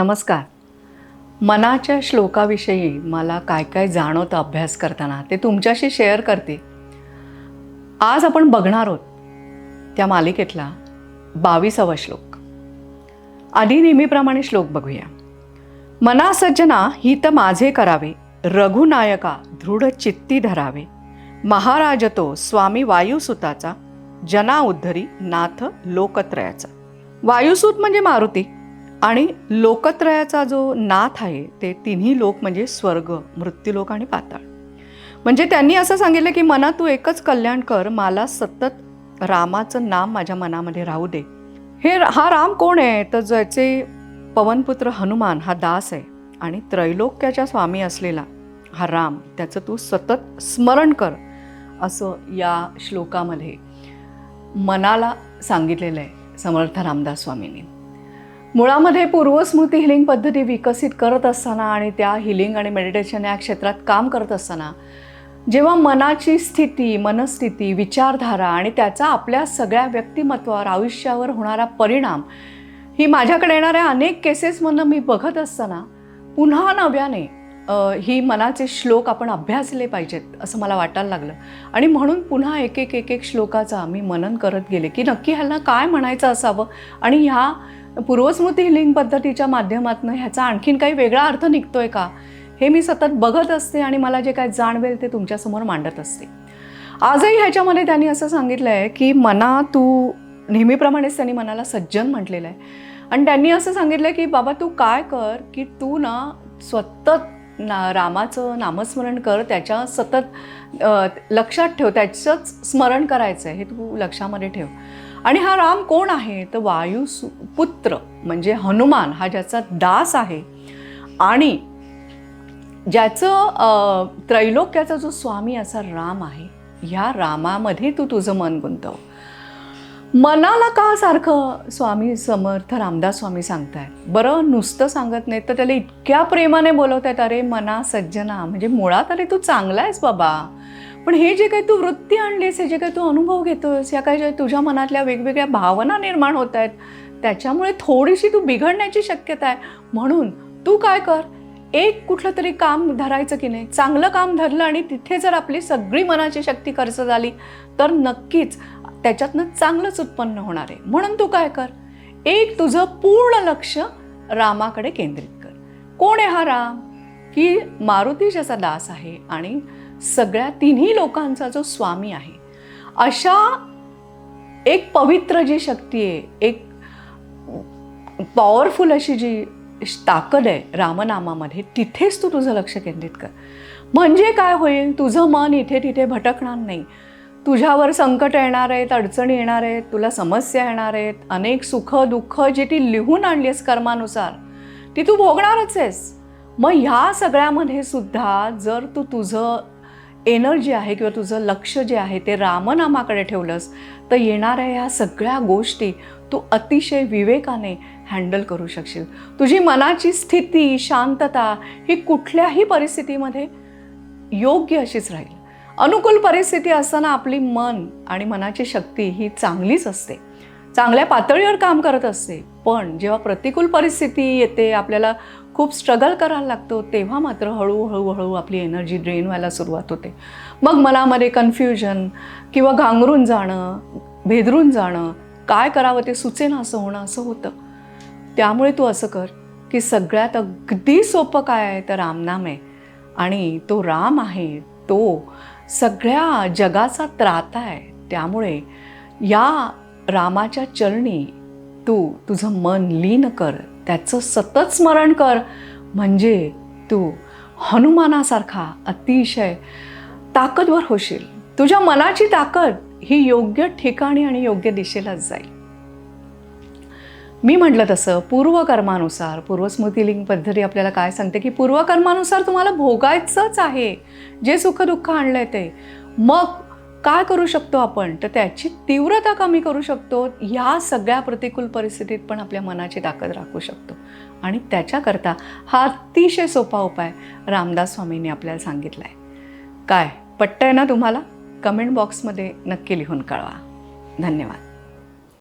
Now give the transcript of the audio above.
नमस्कार. मनाच्या श्लोकाविषयी मला काय काय जाणवतं अभ्यास करताना ते तुमच्याशी शेअर करते. आज आपण बघणार आहोत त्या मालिकेतला बावीसावा श्लोक. आधी नेहमीप्रमाणे श्लोक बघूया. मना सज्जना ही माझे करावे रघुनायका दृढ चित्ती धरावे. महाराज तो स्वामी वायुसुताचा जना उद्धरी नाथ लोकत्रयाचा. वायुसूत म्हणजे मारुती. आणि लोकत्रयाचा जो नाथ आहे ते तिन्ही लोक म्हणजे स्वर्ग मृत्यूलोक आणि पाताळ. म्हणजे त्यांनी असं सांगितलं की मना तू एकच कल्याण कर मला सतत रामाचं नाम माझ्या मनामध्ये राहू दे. हे हा राम कोण आहे? तर ज्याचे पवनपुत्र हनुमान हा दास आहे आणि त्रैलोक्याच्या स्वामी असलेला हा राम त्याचं तू सतत स्मरण कर असं या श्लोकामध्ये मनाला सांगितलेलं आहे समर्थ रामदास स्वामींनी. मुळामध्ये पूर्वस्मृती हिलिंग पद्धती विकसित करत असताना आणि त्या हिलिंग आणि मेडिटेशन या क्षेत्रात काम करत असताना जेव्हा मनाची स्थिती मनस्थिती विचारधारा आणि त्याचा आपल्या सगळ्या व्यक्तिमत्वावर आयुष्यावर होणारा परिणाम ही माझ्याकडे येणाऱ्या अनेक केसेसमधनं मी बघत असताना पुन्हा नव्याने ही मनाचे श्लोक आपण अभ्यासले पाहिजेत असं मला वाटायला लागलं. आणि म्हणून पुन्हा एक एक एक एक श्लोकाचा मी मनन करत गेले की नक्की ह्याला काय म्हणायचं असावं? आणि ह्या पूर्वस्मृती हिलिंग पद्धतीच्या माध्यमातून ह्याचा आणखीन काही वेगळा अर्थ निघतोय का? हे मी सतत बघत असते आणि मला जे काय जाणवेल ते तुमच्यासमोर मांडत असते. आजही ह्याच्यामध्ये त्यांनी असं सांगितलं आहे की मना तू नेहमीप्रमाणेच त्यांनी मनाला सज्जन म्हटलेलं आहे आणि त्यांनी असं सांगितलं की बाबा तू काय कर की तू ना सतत ना रामाचं नामस्मरण कर त्याच्या सतत लक्षात ठेव त्याचंच स्मरण करायचं आहे हे तू लक्षामध्ये ठेव. आणि हा राम कोण आहे? तर वायू पुत्र म्हणजे हनुमान हा ज्याचा दास आहे. आणि ज्याचं त्रैलोक्याचा जो स्वामी असा राम आहे ह्या रामामध्ये तू तुझं मन गुंतव. मनाला का सारखं स्वामी समर्थ रामदास स्वामी सांगतायत बरं नुसतं सांगत नाहीत तर त्याला इतक्या प्रेमाने बोलवत आहेत अरे मना सज्जना म्हणजे मुळात अरे तू चांगला आहेस बाबा. पण हे जे काही तू वृत्ती आणलीस हे जे काही तू अनुभव घेतोस या काही जे तुझ्या मनातल्या वेगवेगळ्या भावना निर्माण होत आहेत त्याच्यामुळे थोडीशी तू बिघडण्याची शक्यता आहे. म्हणून तू काय कर एक कुठलं तरी काम धरायचं की नाही चांगलं काम धरलं आणि तिथे जर आपली सगळी मनाची शक्ती खर्च झाली तर नक्कीच त्याच्यातनं चांगलंच उत्पन्न होणार आहे. म्हणून तू काय कर एक तुझं पूर्ण लक्ष रामाकडे केंद्रित कर. कोण आहे हा राम? की मारुती ज्याचा दास आहे आणि सगळ्या तिन्ही लोकांचा जो स्वामी आहे अशा एक पवित्र जी शक्ती आहे एक पॉवरफुल अशी जी ताकद आहे रामनामामध्ये तिथेच तू तुझं लक्ष केंद्रित कर. म्हणजे काय होईल? तुझं मन इथे तिथे भटकणार नाही. तुझ्यावर संकट येणार आहेत अडचणी येणार आहेत तुला समस्या येणार आहेत अनेक सुख दुःख जे ती लिहून आणली आहेस कर्मानुसार ती तू भोगणारच आहेस. मग ह्या सगळ्यामध्ये सुद्धा जर तू तुझं एनर्जी आहे किंवा तुझं लक्ष जे आहे ते रामनामाकडे ठेवलंस तर येणाऱ्या ह्या सगळ्या गोष्टी तू अतिशय विवेकाने हँडल करू शकशील. तुझी मनाची स्थिती शांतता ही कुठल्याही परिस्थितीमध्ये योग्य अशीच राहील. अनुकूल परिस्थिती असताना आपली मन आणि मनाची शक्ती ही चांगलीच असते. चांगल्या पातळीवर काम करत असते पण जेव्हा प्रतिकूल परिस्थिती येते आपल्याला खूप स्ट्रगल करायला लागतो तेव्हा मात्र हळूहळू हळू आपली एनर्जी ड्रेन व्हायला सुरुवात होते. मग मनामध्ये कन्फ्युजन किंवा घांगरून जाणं भेदरून जाणं काय करावं ते सुचेना असं होणं असं होतं. त्यामुळे तू असं कर की सगळ्यात अगदी सोपं काय आहे तर रामनाम आहे. आणि तो राम आहे तो सगळ्या जगाचा त्राता आहे. त्यामुळे या रामाच्या चरणी तू तुझं मन लीन कर. त्याचं सतत स्मरण कर. म्हणजे तू हनुमानासारखा अतिशय ताकदवर होशील. तुझ्या मनाची ताकद ही योग्य ठिकाणी आणि योग्य दिशेलाच जाईल. मी म्हटलं तसं पूर्वकर्मानुसार पूर्वस्मृतिलिंग पद्धती आपल्याला काय सांगते की पूर्वकर्मानुसार तुम्हाला भोगायचंच आहे. जे सुखदुःख आणलंय ते. मग काय करू शकतो आपण? तर त्याची तीव्रता कमी करू शकतो. ह्या सगळ्या प्रतिकूल परिस्थितीत पण आपल्या मनाची ताकद राखू शकतो. आणि त्याच्याकरता हा अतिशय सोपा उपाय रामदास स्वामींनी आपल्याला सांगितला आहे काय? पटतंय ना तुम्हाला? कमेंट बॉक्समध्ये नक्की लिहून कळवा. धन्यवाद.